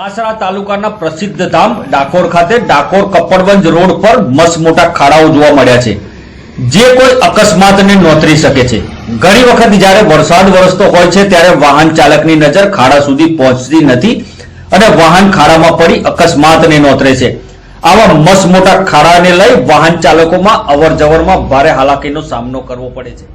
ખાસરા તાલુકાના પ્રસિદ્ધ ધામ ડાકોર ખાતે, ડાકોર કપડવંજ રોડ પર મસ્ત મોટા ખાડાઓ જોવા મળ્યા છે. જે કોઈ અકસ્માતને નોતરી શકે છે. ઘણી વખત જ્યારે વરસાદ વરસતો હોય છે, ત્યારે વાહન ચાલકની નજર ખાડા સુધી પહોંચતી નથી અને વાહન ખાડામાં પડી અકસ્માતને નોતરે છે. આવા મસ્ત મોટા ખાડાને લઈ વાહન ચાલકોમાં અવર જવરમાં ભારે હાલાકીનો સામનો કરવો પડે છે.